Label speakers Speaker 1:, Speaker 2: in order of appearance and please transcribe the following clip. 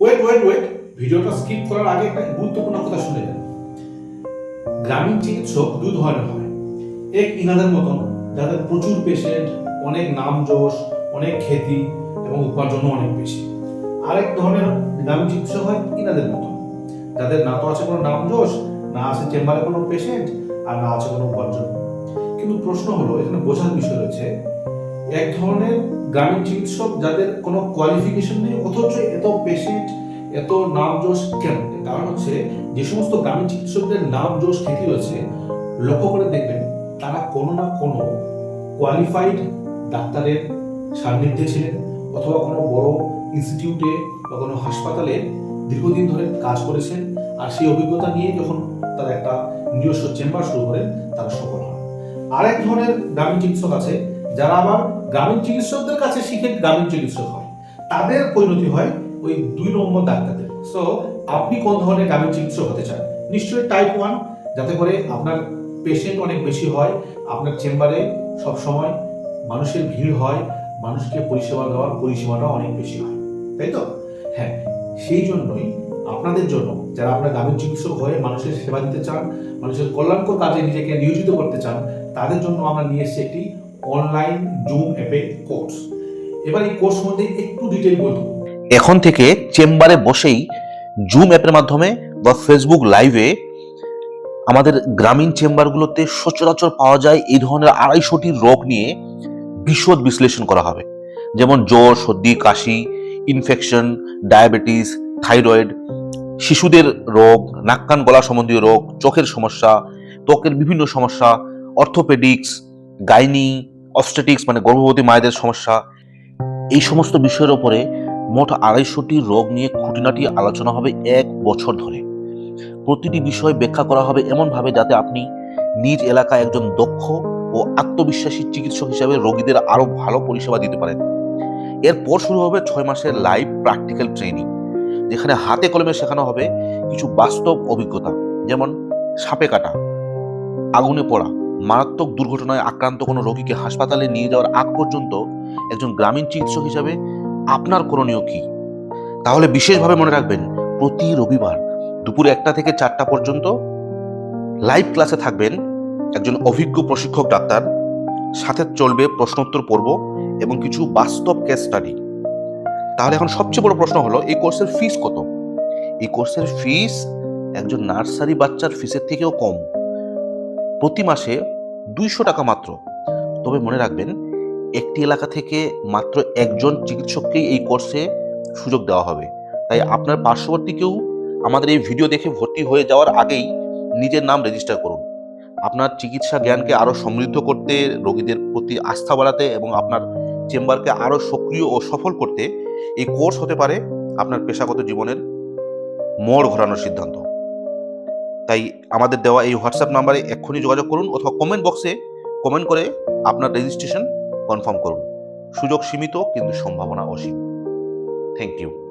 Speaker 1: Wait wait wait ভিডিওটা skip করার আগে একটা গুরুত্বপূর্ণ কথা শুনে যান। গ্রামীণ চিকিৎসক দুই ধরনের হয়। এক ইনাদের মতন, যাদের প্রচুর পেশেন্ট অনেক নাম যশ অনেক খ্যাতি এবং উপার্জনও অনেক বেশি। আরেক ধরনের গ্রামীণ চিকিৎসক হয় ইনাদের মতন, যাদের না তো আছে কোনো নাম যশ না আছে চেম্বারে কোনো পেশেন্ট আর না আছে কোনো উপার্জন। কিন্তু প্রশ্ন হলো, এখানে বোঝার বিষয় রয়েছে এক ধরনের গ্রামীণ চিকিৎসক যাদের কোনো কোয়ালিফিকেশন নেই, অথচ এত পেশেন্ট এত নাম যশ কেন কারণ হচ্ছে যে সমস্ত গ্রামীণ চিকিৎসকদের নাম যশ খ্যাতি রয়েছে, লক্ষ্য করে দেখবেন তারা কোনো না কোনো কোয়ালিফাইড ডাক্তারের সান্নিধ্যে ছিলেন, অথবা কোনো বড় ইনস্টিটিউটে বা কোনো হাসপাতালে দীর্ঘদিন ধরে কাজ করেছেন, আর সেই অভিজ্ঞতা নিয়ে যখন তারা একটা নিজস্ব চেম্বার শুরু করেন, তারা সফল হন। আরেক ধরনের গ্রামীণ চিকিৎসক আছে, যারা আবার গ্রামীণ চিকিৎসকদের কাছে শিখে গ্রামীণ চিকিৎসক হয়। তাদের পরিণতি হয় ওই দুই নম্বর ডাক্তারদের। সো আপনি কোন ধরনের গ্রামীণ চিকিৎসক হতে চান? নিশ্চয়ই টাইপ ওয়ান যাতে করে আপনার পেশেন্ট অনেক বেশি হয়, আপনার চেম্বারে সব সময় মানুষের ভিড় হয়, মানুষকে পরিষেবা দেওয়ার পরিষেবাটা অনেক বেশি হয়। তাই তো? হ্যাঁ সেই জন্যই আপনাদের জন্য যারা আপনার গ্রামীণ চিকিৎসক হয়ে মানুষের সেবা দিতে চান, মানুষের কল্যাণকর কাজে নিজেকে নিয়োজিত করতে চান, তাদের জন্য আমরা নিয়ে এসেছি একটি অনলাইন জুম অ্যাপের কোর্স এবার এই কোর্স মধ্যে একটু ডিটেল বলব।
Speaker 2: এখন থেকে চেম্বারে বসেই জুম অ্যাপের মাধ্যমে বা ফেসবুক লাইভে আমাদের গ্রামীণ চেম্বারগুলোতে সচরাচর পাওয়া যায় এই ধরনের আড়াইশোটি রোগ নিয়ে বিশদ বিশ্লেষণ করা হবে। যেমন জ্বর, সর্দি, কাশি ইনফেকশন ডায়াবেটিস থাইরয়েড শিশুদের রোগ, নাক কান গলা সম্বন্ধীয় রোগ, চোখের সমস্যা, ত্বকের বিভিন্ন সমস্যা অর্থোপেডিক্স গাইনি অবস্টেটিক্স মানে গর্ভবতী মায়েদের সমস্যা, এই সমস্ত বিষয়ের ওপরে মোট আড়াইশোটি রোগ নিয়ে খুঁটিনাটি আলোচনা হবে এক বছর ধরে। প্রতিটি বিষয় ব্যাখ্যা করা হবে এমনভাবে যাতে আপনি নিজ এলাকায় একজন দক্ষ ও আত্মবিশ্বাসী চিকিৎসক হিসাবে রোগীদের আরও ভালো পরিষেবা দিতে পারেন। এরপর শুরু হবে ছয় মাসের লাইভ প্র্যাকটিক্যাল ট্রেনিং যেখানে হাতে কলমে শেখানো হবে কিছু বাস্তব অভিজ্ঞতা, যেমন সাপে কাটা, আগুনে পড়া মারাত্মক দুর্ঘটনায় আক্রান্ত কোনো রোগীকে হাসপাতালে নিয়ে যাওয়ার আগ পর্যন্ত একজন গ্রামীণ চিকিৎসক হিসাবে আপনার করণীয় কি? তাহলে বিশেষভাবে মনে রাখবেন, প্রতি রবিবার দুপুর একটা থেকে চারটা পর্যন্ত লাইভ ক্লাসে থাকবেন একজন অভিজ্ঞ প্রশিক্ষক ডাক্তার। সাথে চলবে প্রশ্নোত্তর পর্ব এবং কিছু বাস্তব কেস স্টাডি তাহলে এখন সবচেয়ে বড় প্রশ্ন হলো, এই কোর্সের ফিস কত? এই কোর্সের ফিস একজন নার্সারি বাচ্চার ফিসের থেকেও কম। প্রতি মাসে দুইশো টাকা মাত্র। তবে মনে রাখবেন, একটি এলাকা থেকে মাত্র একজন চিকিৎসককেই এই কোর্সে সুযোগ দেওয়া হবে। তাই আপনার পার্শ্ববর্তী কেউ আমাদের এই ভিডিও দেখে ভর্তি হয়ে যাওয়ার আগেই নিজের নাম রেজিস্টার করুন। আপনার চিকিৎসা জ্ঞানকে আরও সমৃদ্ধ করতে, রোগীদের প্রতি আস্থা বাড়াতে এবং আপনার চেম্বারকে আরও সক্রিয় ও সফল করতে এই কোর্স হতে পারে আপনার পেশাগত জীবনের মোড় ঘোরানোর সিদ্ধান্ত। তাই আমাদের দেওয়া এই হোয়াটসঅ্যাপ নাম্বারে এক্ষুনি যোগাযোগ করুন অথবা কমেন্ট বক্সে কমেন্ট করে আপনার রেজিস্ট্রেশন কনফার্ম করুন। সুযোগ সীমিত কিন্তু সম্ভাবনা অসীম। Thank you